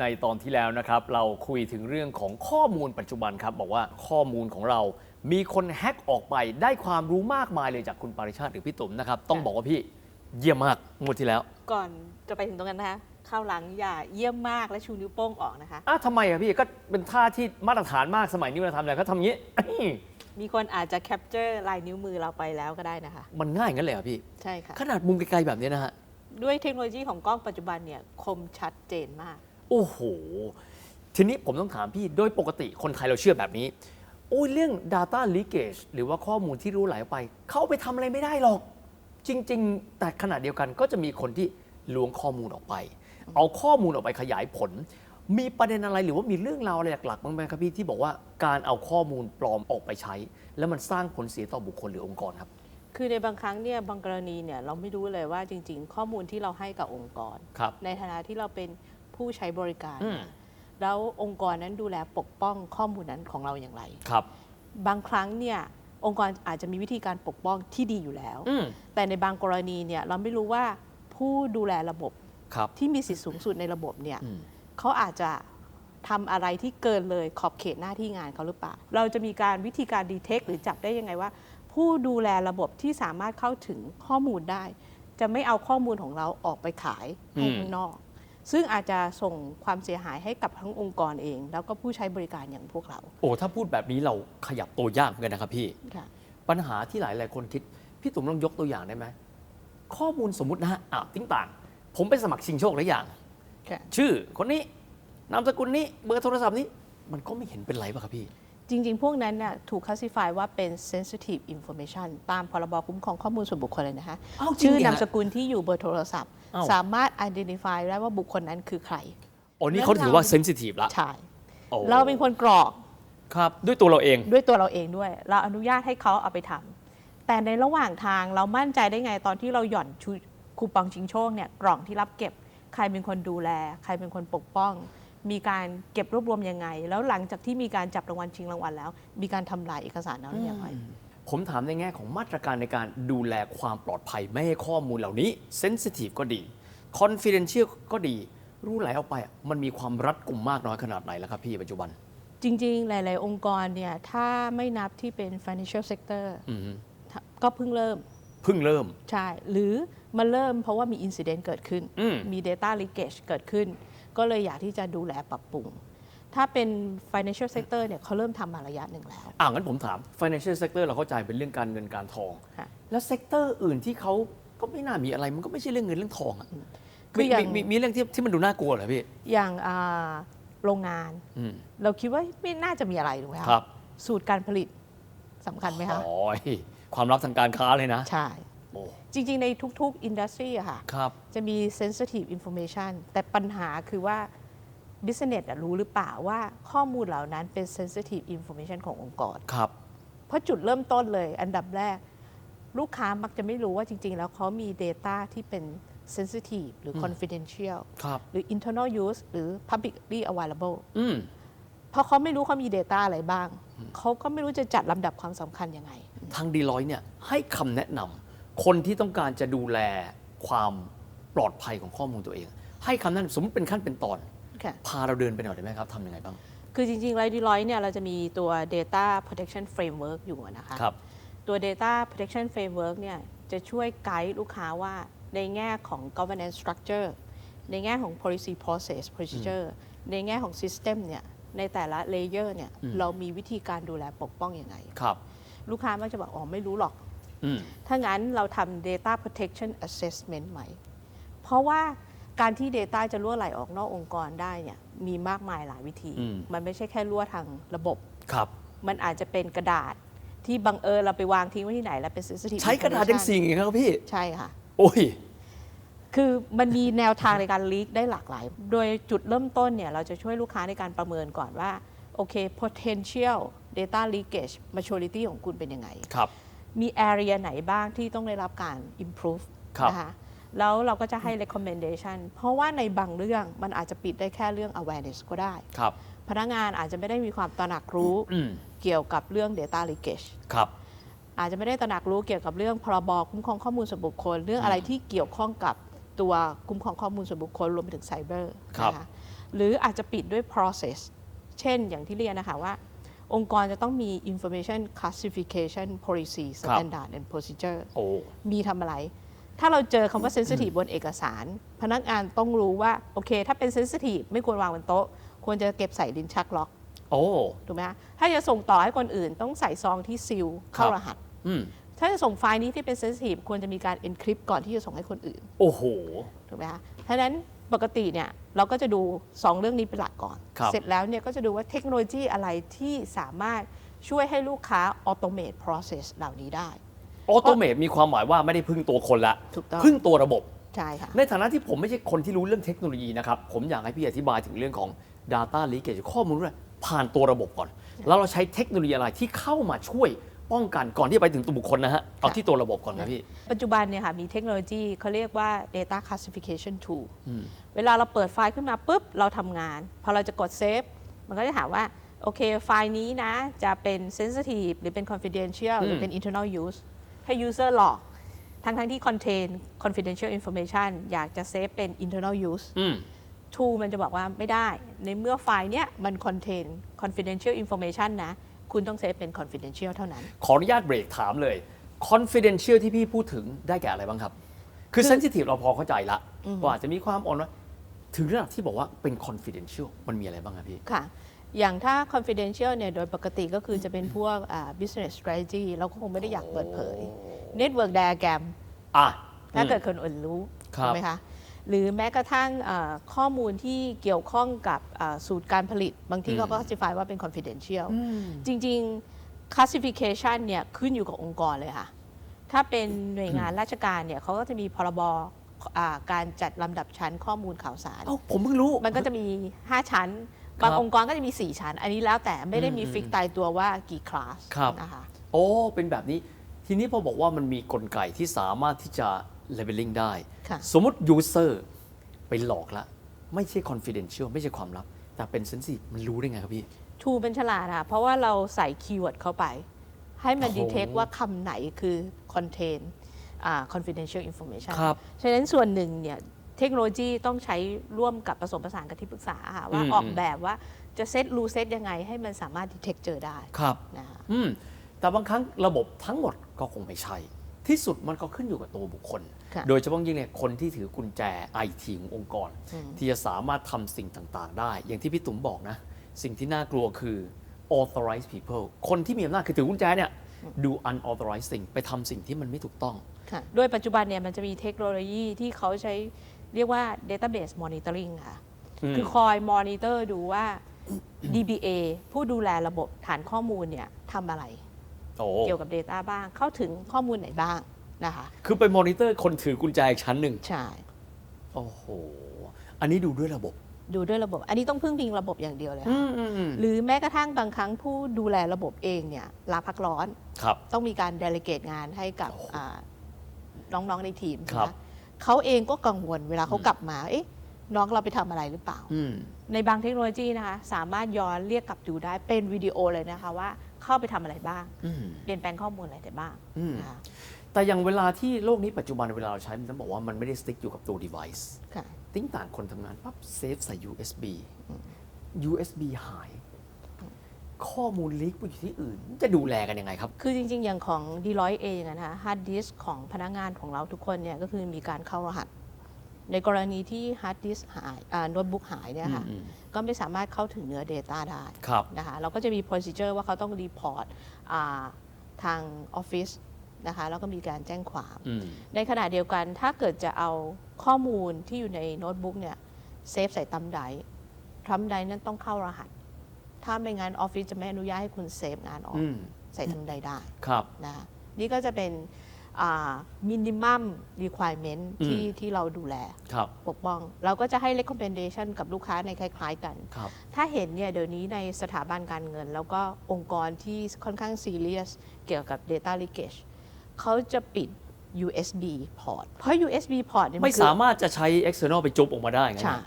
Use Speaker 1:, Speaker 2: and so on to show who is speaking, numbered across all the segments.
Speaker 1: ในตอนที่แล้วนะครับ เราคุยถึงเรื่องของข้อมูลปัจจุบันครับ บอกว่าข้อมูลของเรามีคนแฮ็กออกไปได้ความรู้มากมายเลยจากคุณปาริชาติหรือพี่ตุ๋มนะครับ ต้องบอกว่าพี่เยี่ยมมากงวดที่แล้ว
Speaker 2: ก่อนจะไปถึงตรงนั้นนะคะข้าวหลังอย่าเยี่ยมมากและชูนิ้วโป้งออกนะคะ
Speaker 1: อ้าวทำไมอะพี่ก็เป็นท่าที่มาตรฐานมากสมัยนี้เวลาทำอะไรเขาทำอย่างนี้
Speaker 2: มีคนอาจจะแคปเจอร์ลายนิ้วมือเราไปแล้วก็ได้นะคะ
Speaker 1: มันง่ายงั้นเลยเหรอพี่
Speaker 2: ใช่ค่ะ
Speaker 1: ขนาดมุมไกลๆแบบนี้นะฮะ
Speaker 2: ด้วยเทคโนโลยีของกล้องปัจจุบันเนี่ยคมชัดเจนมาก
Speaker 1: โอ้โห ทีนี้ผมต้องถามพี่โดยปกติคนไทยเราเชื่อแบบนี้ โอ้ยเรื่อง Data Leakage หรือว่าข้อมูลที่รู้ไหลออกไป เข้าไปทำอะไรไม่ได้หรอก จริง ๆ แต่ขณะเดียวกันก็จะมีคนที่ล้วงข้อมูลออกไป เอาข้อมูลออกไปขยายผล มีประเด็นอะไรหรือว่ามีเรื่องราวอะไรหลักๆบ้างไหมครับพี่ที่บอกว่าการเอาข้อมูลปลอมออกไปใช้ แล้วมันสร้างผลเสียต่อบุคคลหรือองค์กรครับ
Speaker 2: คือในบางครั้งเนี่ยบางกรณีเนี่ยเราไม่รู้เลยว่าจริง ๆ ข้อมูลที่เราให้กับองค์กร
Speaker 1: ครับ
Speaker 2: ในฐานะที่เราเป็น ผู้ใช้บริการ
Speaker 1: อืม
Speaker 2: แล้วองค์กรนั้นดูแลปกป้องข้อมูลนั้นของเราอย่างไร
Speaker 1: ครับ
Speaker 2: บางครั้งเนี่ยองค์กรอาจจะมีวิธีการปกป้องที่ดีอยู่แล้ว
Speaker 1: อืม
Speaker 2: แต่ในบางกรณีเนี่ยเราไม่รู้ว่าผู้ดูแลระบบ
Speaker 1: ครับ
Speaker 2: ที่มีสิทธิสูงสุดในระบบเนี่ย
Speaker 1: อืม
Speaker 2: เขาอาจจะทำอะไรที่เกินเลยขอบเขตหน้าที่งานเขาหรือเปล่า เราจะมีการวิธีการดีเทคหรือจับได้ยังไงว่า ผู้ดูแลระบบที่สามารถเข้าถึงข้อมูลได้ จะไม่เอาข้อมูลของเราออกไปขายให้
Speaker 1: อืม
Speaker 2: ข้างนอก ซึ่งอาจจะส่งความเสียหายให้กับทั้งองค์กรเอง แล้วก็ผู้ใช้บริการอย่างพวกเรา
Speaker 1: โอ้ถ้าพูดแบบนี้เราขยับตัวยากเหมือนกันนะครับพี่
Speaker 2: ค่ะ
Speaker 1: ปัญหาที่หลายหลายๆคนคิด พี่ตุ๋มลองยกตัวอย่างได้ไหมข้อมูลสมมุตินะฮะอ้าวติ้งต่าง ผมไปสมัครชิงโชคหลายอย่าง
Speaker 2: ค่ะ
Speaker 1: ชื่อคนนี้นามสกุลนี้เบอร์โทรศัพท์นี้ มันก็ไม่เห็นเป็นไรป่ะครับพี่
Speaker 2: จริง ๆ พวกนั้นน่ะถูก classify ว่าเป็น sensitive information ตามพรบคุ้มครองข้อมูลส่วนบุคคลเลยนะคะ
Speaker 1: อ้าวจริง
Speaker 2: ชื่อ
Speaker 1: ดิฮะ
Speaker 2: นามสกุลที่อยู่เบอร์โทรศัพท์
Speaker 1: อ้าว
Speaker 2: สามารถ identify ได้ว่าบุคคลนั้นคือใคร
Speaker 1: โอ้นี่เขาถือว่าเซนซิทีฟละ
Speaker 2: ใช่
Speaker 1: โอ้
Speaker 2: เราเป็นคนกรอก
Speaker 1: ครับด้วยตัวเราเอง
Speaker 2: ด้วยตัวเราเองด้วย เราอนุญาตให้เขาเอาไปทำแต่ในระหว่างทางเรามั่นใจได้ไงตอนที่เราหย่อนชูคูปองชิงโชคเนี่ยกล่องที่รับเก็บ ใครเป็นคนดูแล ใครเป็นคนปกป้อง มีการเก็บรวบรวมยังไง แล้วหลังจากที่มีการจับรางวัลชิงรางวัลแล้ว มีการทำลายเอกสารนั้นหรือยังไง
Speaker 1: ผมถามในแง่ของมาตรการในการดูแลความปลอดภัย ไม่ให้ข้อมูลเหล่านี้เซนซิทีฟก็ดีคอนฟิเดนเชียลก็ดี รู้ไหลออกไปอะมันมีความรัดกุมมากน้อยขนาดไหนแล้วครับพี่ปัจจุบัน
Speaker 2: จริง ๆ หลาย ๆ องค์กรเนี่ยถ้าไม่นับที่เป็น financial sector
Speaker 1: อืม
Speaker 2: ก็เพิ่งเริ่ม
Speaker 1: เพิ่งเริ่ม
Speaker 2: ใช่ หรือมันเริ่มเพราะว่ามี incident เกิดขึ้น
Speaker 1: อืม
Speaker 2: มี data leakage เกิดขึ้น ก็เลยอยากที่จะดูแลปรับปรุง ถ้าเป็น financial sector เนี่ยเขาเริ่มทำมาระยะหนึ่งแล้ว
Speaker 1: อ่างั้นผมถาม financial sector เราเข้าใจเป็นเรื่องการเงินการทอง
Speaker 2: ค่ะ
Speaker 1: แล้วเซกเตอร์อื่นที่เขาก็ไม่น่ามีอะไร มันก็ไม่ใช่เรื่องเงินเรื่องทองอะ
Speaker 2: คือ
Speaker 1: มี
Speaker 2: อย่าง
Speaker 1: มีมีมีเรื่องที่ที่มันดูน่ากลัวเหรอพี่
Speaker 2: อย่างอ่าโรงงาน
Speaker 1: อืม
Speaker 2: เราคิดว่าไม่น่าจะมีอะไรถูกไหมคะ
Speaker 1: ครับ
Speaker 2: สูตรการผลิตสำคัญไหมคะ
Speaker 1: โอ้ยความลับทางการค้าเลยนะ
Speaker 2: ใช่
Speaker 1: โอ้
Speaker 2: จริง ๆ ในทุก ๆ อินดัสทรีอะค่ะ
Speaker 1: ครับ
Speaker 2: จะมี sensitive information แต่ปัญหาคือว่า business อะรู้หรือเปล่าว่าข้อมูลเหล่านั้นเป็น sensitive information ขององค์กร
Speaker 1: ครับ
Speaker 2: เพราะจุดเริ่มต้นเลย อันดับแรก ลูกค้ามักจะไม่รู้ว่าจริง ๆ แล้วเขามี Data ที่เป็น sensitive หรือ confidential
Speaker 1: ครับ
Speaker 2: หรือ internal use หรือ publicly available
Speaker 1: อืม
Speaker 2: เพราะเขาไม่รู้เขามี Data อะไรบ้าง เขาก็ไม่รู้จะจัดลำดับความสำคัญยังไง
Speaker 1: ทางดีลอยเนี่ยให้คำแนะนำ คนที่ต้องการจะดูแลความปลอดภัยของข้อมูลตัวเอง ให้คำแนะนำสมมติเป็นขั้นเป็นตอน
Speaker 2: ค่ะ
Speaker 1: พาเราเดินไปหน่อยได้ไหมครับทำยังไงบ้าง
Speaker 2: คือจริงๆ r i d e l o i t เนี่ยเราจะมีตัว Data Protection Framework อยู่อะนะคะ
Speaker 1: ครับ
Speaker 2: ตัว Data Protection Framework เนี่ยจะช่วยไกด์ลูกค้าว่าในแง่ของ governance structure ในแง่ของ policy process procedure ในแง่ของ system เนี่ยในแต่ละ layer เนี่ย
Speaker 1: อืม
Speaker 2: เรามีวิธีการดูแลปกป้องอยังไง
Speaker 1: ครับ
Speaker 2: ลูกค้ามักจะบอกอ๋อไม่รู้หรอก
Speaker 1: อืม
Speaker 2: ถ้างั้นเราทำ data protection assessment ไหม เพราะว่าการที่ Data จะรั่วไหลออกนอกองค์กรได้เนี่ยมีมากมายหลายวิธี
Speaker 1: อืม
Speaker 2: มันไม่ใช่แค่รั่วทางระบบ
Speaker 1: ครับ
Speaker 2: มันอาจจะเป็นกระดาษที่บังเอิญเราไปวางทิ้งไว้ที่ไหนแล้วเป็น sensitive
Speaker 1: ใช้กระดาษยัง
Speaker 2: information
Speaker 1: สิ่งอีกครับพี่
Speaker 2: ใช่ค่ะ
Speaker 1: โอ้ย
Speaker 2: คือมันมีแนวทางในการลีกได้หลากหลาย โดยจุดเริ่มต้นเนี่ยเราจะช่วยลูกค้าในการประเมินก่อนว่า โอเค potential data leakage maturity ของคุณเป็นยังไง
Speaker 1: ครับ
Speaker 2: มี area ไหนบ้างที่ต้องได้รับการ improve
Speaker 1: ครับ
Speaker 2: นะคะแล้วเราก็จะให้ recommendation เพราะว่าในบางเรื่องมันอาจจะปิดได้แค่เรื่อง awareness ก็ได้
Speaker 1: ครับ
Speaker 2: พนักงานอาจจะไม่ได้มีความตระหนักรู้
Speaker 1: อืม
Speaker 2: เกี่ยวกับเรื่อง data leakage
Speaker 1: ครับ
Speaker 2: อาจจะไม่ได้ตระหนักรู้เกี่ยวกับเรื่องพรบคุ้มครองข้อมูลส่วนบุคคล เรื่องอะไรที่เกี่ยวข้องกับตัวคุ้มครองข้อมูลส่วนบุคคลรวมไปถึงไซเบอร์
Speaker 1: ครับ
Speaker 2: นะคะหรืออาจจะปิดด้วย process เช่นอย่างที่เรียนนะคะว่า องค์กรจะต้องมี information classification policy
Speaker 1: ครับ
Speaker 2: standard and procedure
Speaker 1: โอ้
Speaker 2: มีทำอะไร ถ้าเราเจอคำว่า sensitive บนเอกสาร พนักงานต้องรู้ว่า โอเค ถ้าเป็น sensitive ไม่ควรวางบนโต๊ะ ควรจะเก็บใส่ลิ้นชักล็อก
Speaker 1: โอ้
Speaker 2: ถูกไหมคะถ้าจะส่งต่อให้คนอื่นต้องใส่ซองที่ซีลเข้า
Speaker 1: ครับ
Speaker 2: รหัส
Speaker 1: อืม
Speaker 2: ถ้าจะส่งไฟล์นี้ที่เป็น sensitive ควรจะมีการ encrypt ก่อนที่จะส่งให้คนอื่น
Speaker 1: โอ้โห
Speaker 2: ถูกไหมคะเพราะฉะนั้น ปกติเนี่ยเราก็จะดู 2 เรื่องนี้เป็นหลักก่อน
Speaker 1: ครับ
Speaker 2: เสร็จแล้วเนี่ยก็จะดูว่าเทคโนโลยีอะไรที่สามารถช่วยให้ลูกค้า automate process เหล่านี้ได้
Speaker 1: ออโตเมตมีความหมายว่าไม่ได้พึ่งตัวคนละ
Speaker 2: ถูกต้อง
Speaker 1: พึ่งตัวระบบ
Speaker 2: ใช่ค่ะ
Speaker 1: ในฐานะที่ผมไม่ใช่คนที่รู้เรื่องเทคโนโลยีนะครับ ผมอยากให้พี่อธิบายถึงเรื่องของ Data Leakage ข้อมูลด้วยผ่านตัวระบบก่อน แล้วเราใช้เทคโนโลยีอะไรที่เข้ามาช่วย ป้องกันก่อนที่จะไปถึงตัวบุคคลนะฮะ เอาที่ตัวระบบก่อนนะพี่
Speaker 2: ปัจจุบันเนี่ยค่ะมีเทคโนโลยีเขาเรียกว่า data classification tool เวลาเราเปิดไฟล์ขึ้นมาปุ๊บ เราทำงาน พอเราจะกดเซฟมันก็จะถามว่า โอเคไฟล์นี้นะจะเป็น sensitive หรือเป็น confidential หรือเป็น internal use ให้ user หลอกทั้งทั้งๆที่ contain confidential information อยากจะเซฟเป็น internal use
Speaker 1: อืม
Speaker 2: tool มันจะบอกว่าไม่ได้ ในเมื่อไฟล์เนี้ยมัน contain confidential information นะ คุณต้องเซฟเป็น confidential เท่านั้น
Speaker 1: ขออนุญาตเบรกถามเลย confidential ที่พี่พูดถึงได้แก่อะไรบ้างครับ คือ sensitive เราพอเข้าใจละว่าอาจจะมีความอ่อนว่าถึงระดับที่บอกว่าเป็น confidential มันมีอะไรบ้างครับพี่
Speaker 2: ค่ะ อย่างถ้า confidential เนี่ยโดยปกติก็คือจะเป็นพวกอ่า business strategy เราก็คงไม่ได้อยากเปิดเผย network diagram
Speaker 1: อะ
Speaker 2: ถ้าเกิด
Speaker 1: อืม
Speaker 2: คนอื่นรู้
Speaker 1: ครับ
Speaker 2: ถูกไหมคะ หรือแม้กระทั่งอ่าข้อมูลที่เกี่ยวข้องกับอ่าสูตรการผลิต บางที่เขาก็ classify ว่าเป็น confidential จริง ๆ classification เนี่ยขึ้นอยู่กับองค์กรเลยค่ะ ถ้าเป็นหน่วยงานราชการเนี่ยเขาก็จะมีพรบอ่าการจัดลำดับชั้นข้อมูลข่าวสาร
Speaker 1: เอ้าผมเพิ่งรู้
Speaker 2: มันก็จะมี 5 ชั้น
Speaker 1: ครับ
Speaker 2: บางองค์กรก็จะมี 4 ชั้น อันนี้แล้วแต่ไม่ได้มี
Speaker 1: อืม
Speaker 2: ฟิกตายตัวว่ากี่คลาส
Speaker 1: ครับ
Speaker 2: นะคะ
Speaker 1: โอ้ เป็นแบบนี้ ทีนี้พอบอกว่ามันมีกลไกที่สามารถที่จะ leveling ได้
Speaker 2: ค่ะ
Speaker 1: สมมติ user ไปหลอกละไม่ใช่ confidential ไม่ใช่ความลับ แต่เป็น sensitive มันรู้ได้ไงครับพี่
Speaker 2: ทูเป็นฉลาดค่ะ เพราะว่าเราใส่คีย์เวิร์ดเข้าไป ให้มัน
Speaker 1: โอ้โห
Speaker 2: ดีเทคว่าคำไหนคือ contain อ่า confidential information
Speaker 1: ครับ
Speaker 2: ฉะนั้นส่วนหนึ่งเนี่ยเทคโนโลยีต้องใช้ร่วมกับผสมผสานกับที่ปรึกษาค่ะว่า
Speaker 1: อืม
Speaker 2: ออกแบบว่าจะเซตรูเซตยังไงให้มันสามารถดีเทคเจอได้
Speaker 1: ครับ
Speaker 2: นะคะ
Speaker 1: อืมแต่บางครั้งระบบทั้งหมดก็คงไม่ใช่ ที่สุดมันก็ขึ้นอยู่กับตัวบุคคล
Speaker 2: ค่ะ
Speaker 1: โดยเฉพาะยิ่งเนี่ยคนที่ถือกุญแจไอทีขององค์กร
Speaker 2: อืม
Speaker 1: ที่จะสามารถทำสิ่งต่างๆ ได้ อย่างที่พี่ตุ๋มบอกนะ สิ่งที่น่ากลัวคือ authorized people คนที่มีอำนาจคือถือกุญแจเนี่ยดู unauthorized สิ่งไปทำสิ่งที่มันไม่ถูกต้อง
Speaker 2: ค่ะโดยปัจจุบันเนี่ยมันจะมีเทคโนโลยีที่เขาใช้เรียกว่า database monitoring ค่ะ
Speaker 1: อืม
Speaker 2: คือคอยมอนิเตอร์ดูว่า DBA ผู้ดูแลระบบฐานข้อมูลเนี่ยทำอะไร
Speaker 1: โอ้
Speaker 2: เกี่ยวกับ Data บ้าง เข้าถึงข้อมูลไหนบ้าง นะคะ
Speaker 1: คือไปมอนิเตอร์คนถือกุญแจอีกชั้นหนึ่ง
Speaker 2: ใช่
Speaker 1: โอ้โห อันนี้ดูด้วยระบบ
Speaker 2: ดูด้วยระบบ อันนี้ต้องพึ่งพิงระบบอย่างเดียวเลย
Speaker 1: อื
Speaker 2: ค่ะ
Speaker 1: มอืมอืม
Speaker 2: หรือแม้กระทั่งบางครั้งผู้ดูแลระบบเองเนี่ยลาพักร้อน
Speaker 1: ครับ
Speaker 2: ต้องมีการเดลิเกตงานให้กับ
Speaker 1: โอ้โห
Speaker 2: อ่าน้องๆในทีม
Speaker 1: ครับ
Speaker 2: นะเขาเองก็กังวลเวลาเขากลับมา เอ๊ะ น้องเราไปทำอะไรหรือเปล่า
Speaker 1: อืม
Speaker 2: ในบางเทคโนโลยีนะคะ สามารถย้อนเรียกกลับดูได้เป็นวิดีโอเลยนะคะว่าเข้าไปทำอะไรบ้าง
Speaker 1: อืม
Speaker 2: เปลี่ยนแปลงข้อมูลอะไรแต่บ้าง
Speaker 1: อืม
Speaker 2: นะคะ
Speaker 1: แต่อย่างเวลาที่โลกนี้ปัจจุบันเวลาเราใช้มันต้องบอกว่ามันไม่ได้สติ๊กอยู่กับตัว device
Speaker 2: ค่ะ
Speaker 1: ติ้งต่างคนทำงานปั๊บเซฟใส่ USB USB หาย ข้อมูลลีกไปอยู่ที่อื่น จะดูแลกันยังไงครับ
Speaker 2: คือจริงๆ อย่างของ Deloitte เองอะนะคะฮาร์ดดิสของพนักงานของเราทุกคนเนี่ยก็คือมีการเข้ารหัส ในกรณีที่ฮาร์ดดิสหายโน้ตบุ๊กหายเนี่ยค่ะ
Speaker 1: อืม
Speaker 2: ก็ไม่สามารถเข้าถึงเนื้อ Data ได้
Speaker 1: ครับ
Speaker 2: นะคะ เราก็จะมี procedure ว่าเขาต้องรีพอร์ตทางออฟฟิศ นะคะแล้วก็มีการแจ้งความ
Speaker 1: อืม
Speaker 2: ในขณะเดียวกันถ้าเกิดจะเอาข้อมูลที่อยู่ในโน้ตบุ๊กเนี่ยเซฟใส่ตัมไดร์ทัมไดร์นั้นต้องเข้ารหัส ถ้าไม่งั้นออฟฟิศจะไม่อนุญาตให้คุณเซฟงานออก
Speaker 1: อืม
Speaker 2: ใส่ทัมไดร์ได้
Speaker 1: ครับ
Speaker 2: นะคะนี่ก็จะเป็นมินิมัมรีคว i เมนต์ที่
Speaker 1: อืม
Speaker 2: ที่เราดูแล
Speaker 1: ครับ
Speaker 2: ปกป้อง เราก็จะให้ recommendation กับลูกค้าในคล้าย ๆ กัน
Speaker 1: ครับ
Speaker 2: ถ้าเห็นเนี่ยเดี๋ยวนี้ในสถาบันการเงิน แล้วก็องค์กรที่ค่อนข้างซีเรียสเกี่ยวกับ Data Leakage เขาจะปิด USB port เพราะ USB port เนี่ยน
Speaker 1: ไม่
Speaker 2: คือ
Speaker 1: สามารถจะใช้ external ไปจุบออกมาได้ไง
Speaker 2: ใช่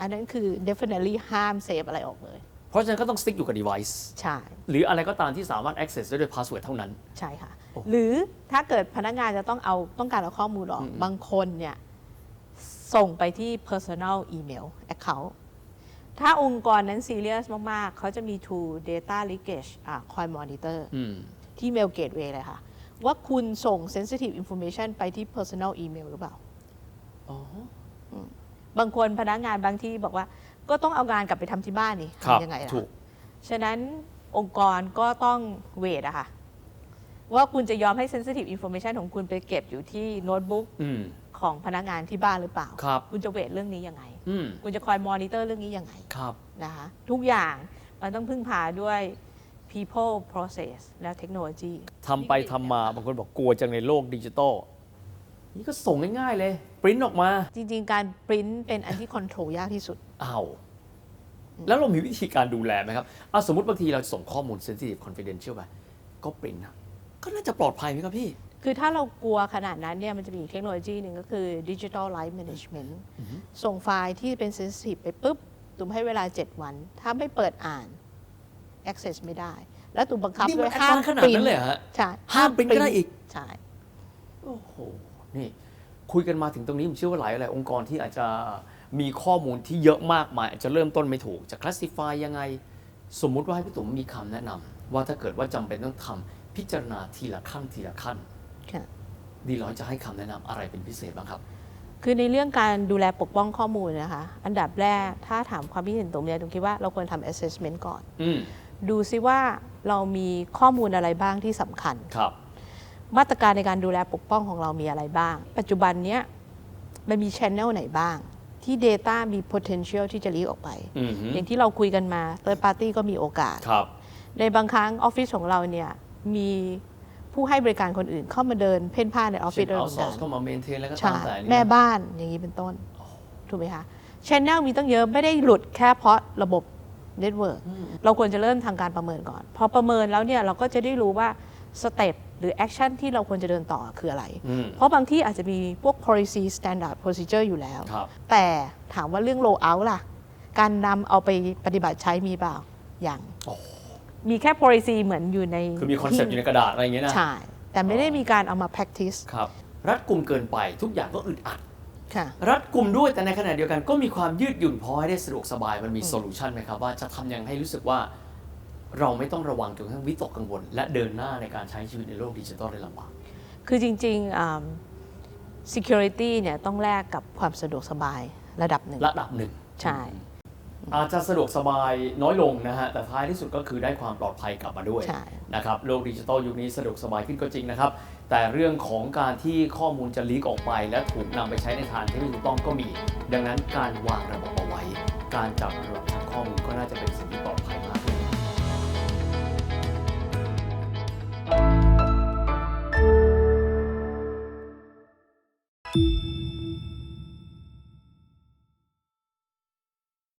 Speaker 2: อันนั้นคือ definitely ห้ามเซฟอะไรออกเลย
Speaker 1: เพราะฉะนั้นก็ต้องสติ๊กอยู่กับ device
Speaker 2: ใช่
Speaker 1: หรืออะไรก็ตามที่สามารถ access ได้ด้วย password เท่านั้น
Speaker 2: ใช่ค่ะ
Speaker 1: โอ้
Speaker 2: หรือถ้าเกิดพนักงานจะต้องเอาต้องการเอาข้อมูลออก บางคนเนี่ย ส่งไปที่ personal email account ถ้าองค์กรนั้นซีเรียสมาก ๆ เขาจะมี tool data leakage อ่า coin monitor
Speaker 1: อืม
Speaker 2: ที่ mail gateway เลยค่ะ ว่าคุณส่ง sensitive information ไปที่ personal email หรือเปล่า
Speaker 1: อ๋อ
Speaker 2: บางคนพนักงานบางที่บอกว่า ก็ต้องเอางานกลับไปทำที่บ้านนี่
Speaker 1: ครับ
Speaker 2: ทำยังไงล่ะ
Speaker 1: ถูก
Speaker 2: ฉะนั้นองค์กรก็ต้องเวทอะค่ะ ว่าคุณจะยอมให้ sensitive information ของคุณไปเก็บอยู่ที่โน้ตบุ๊ก
Speaker 1: อืม
Speaker 2: ของพนักงานที่บ้านหรือเปล่า
Speaker 1: ครับ
Speaker 2: คุณจะเวทเรื่องนี้ยังไง
Speaker 1: อืม
Speaker 2: คุณจะคอยมอนิเตอร์เรื่องนี้ยังไง
Speaker 1: ครับ
Speaker 2: นะคะทุกอย่างมันต้องพึ่งพาด้วย people process และเทคโนโลยี
Speaker 1: ทำไปทำมาบางคนบอกกลัวจังในโลกดิจิตอลนี่ก็ส่งง่ายๆเลยปริ้นออกมา
Speaker 2: จริง ๆ การปริ้นเป็นอันที่คอนโทรลยากที่สุด
Speaker 1: อ้าวแล้วเรามีวิธีการดูแลไหมครับอะสมมติบางทีเราส่งข้อมูล sensitive confidential ไปก็ปริ้นนะก็น่าจะปลอดภัยไหมครับพี่
Speaker 2: คือถ้าเรากลัวขนาดนั้นเนี่ยมันจะมีอีกเทคโนโลยีหนึ่งก็คือ digital life management ส่งไฟล์ที่เป็น sensitive ไปปุ๊บตุ่มให้เวลา 7 วัน ถ้าไม่เปิดอ่าน access ไม่ได้ แล้วตุ่มบังคับ
Speaker 1: นี่
Speaker 2: ด้
Speaker 1: มั
Speaker 2: วนย
Speaker 1: แอด
Speaker 2: ห้าม
Speaker 1: วานซ์ขนาดนั้นเลยเหรอฮะ
Speaker 2: ใช่
Speaker 1: ห้ามปริ้นก็ได้อีก
Speaker 2: ใช่
Speaker 1: โอ้โห นี่ คุยกันมาถึงตรงนี้ผมเชื่อว่าหลายหลายองค์กรที่อาจจะมีข้อมูลที่เยอะมากมายอาจจะเริ่มต้นไม่ถูก จะ classify ยังไง สมมุติว่าให้พี่ตุ๋มมีคำแนะนำว่าถ้าเกิดว่าจำเป็นต้องทำพิจารณาทีละขั้นทีละขั้น
Speaker 2: ค่ะ
Speaker 1: ดีร้อยจะให้คำแนะนำอะไรเป็นพิเศษบ้างครับ
Speaker 2: คือในเรื่องการดูแลปกป้องข้อมูลนะคะ อันดับแรกถ้าถามความคิดเห็นตุ่มเนี่ยตุ่มคิดว่าเราควรทำ assessment ก่อน
Speaker 1: อืม
Speaker 2: ดูซิว่าเรามีข้อมูลอะไรบ้างที่สำคัญ
Speaker 1: ครับ
Speaker 2: มาตรการในการดูแลปกป้องของเรามีอะไรบ้าง ปัจจุบันเนี้ยมันมี channel ไหนบ้าง ที่ Data มี potential ที่จะลีกออกไป
Speaker 1: อืม
Speaker 2: อย่างที่เราคุยกันมา third party ก็มีโอกาส
Speaker 1: ครับ
Speaker 2: ในบางครั้งออฟฟิศของเราเนี่ยมีผู้ให้บริการคนอื่นเข้ามาเดินเพ่นพ่านในออฟฟิ
Speaker 1: เช่
Speaker 2: ศ
Speaker 1: น
Speaker 2: เรา
Speaker 1: เอา
Speaker 2: เห
Speaker 1: ซ
Speaker 2: มื
Speaker 1: อ
Speaker 2: อน
Speaker 1: ส
Speaker 2: กัน
Speaker 1: เข้ามาเมนเทนแล้วก็
Speaker 2: ใช่
Speaker 1: ตามแต่นี่
Speaker 2: แม่บ้านอย่างนี้เป็นต้น ถูกไหมคะ channel มีตั้งเยอะไม่ได้หลุดแค่เพราะระบบ เน็ตเวิร์กเราควรจะเริ่มทางการประเมินก่อน พอประเมินแล้วเนี่ยเราก็จะได้รู้ว่าสเต็ปหรือแอคชั่นที่เราควรจะเดินต่อคืออะไร
Speaker 1: อืม
Speaker 2: เพราะบางที่อาจจะมีพวก policy standard procedure อยู่แล้ว
Speaker 1: ครับ
Speaker 2: แต่ถามว่าเรื่อง roll out ล่ะ การนำเอาไปปฏิบัติใช้มีเปล่าอย่าง
Speaker 1: โอ้
Speaker 2: มีแค่ policy เหมือนอยู่ใน
Speaker 1: คือมีคอนเซ็ปต์อยู่ในกระดาษอะไรอย่างเงี้ยนะ
Speaker 2: ใช่ แต่ไม่ได้มีการเอามา practice
Speaker 1: ครับ รัดกลุ่มเกินไปทุกอย่างก็อึดอัด
Speaker 2: ค่ะ
Speaker 1: รัดกลุ่มด้วยแต่ในขณะเดียวกันก็มีความยืดหยุ่นพอให้ได้สะดวกสบายมันมีโซลูชันไหมครับว่าจะทำยังไงให้รู้สึกว่าเราไม่ต้องระวังจนกระทั่งวิตกกังวล และเดินหน้าในการใช้ชีวิตในโลกดิจิทัลได้ลำบาก
Speaker 2: คือจริงๆอ่า security เนี่ยต้องแลกกับความสะดวกสบายระดับหนึ่ง
Speaker 1: ระดับหนึ่ง
Speaker 2: ใช่
Speaker 1: อาจจะสะดวกสบายน้อยลงนะฮะ แต่ท้ายที่สุดก็คือได้ความปลอดภัยกลับมาด้วย
Speaker 2: ใช่
Speaker 1: นะครับโลกดิจิทัลยุคนี้สะดวกสบายขึ้นก็จริงนะครับ แต่เรื่องของการที่ข้อมูลจะลีกออกไป และถูกนำไปใช้ในทางที่ไม่ถูกต้องก็มี ดังนั้นการวางระบบเอาไว้ การจับระดับทางข้อมูลก็น่าจะเป็นสิ่ง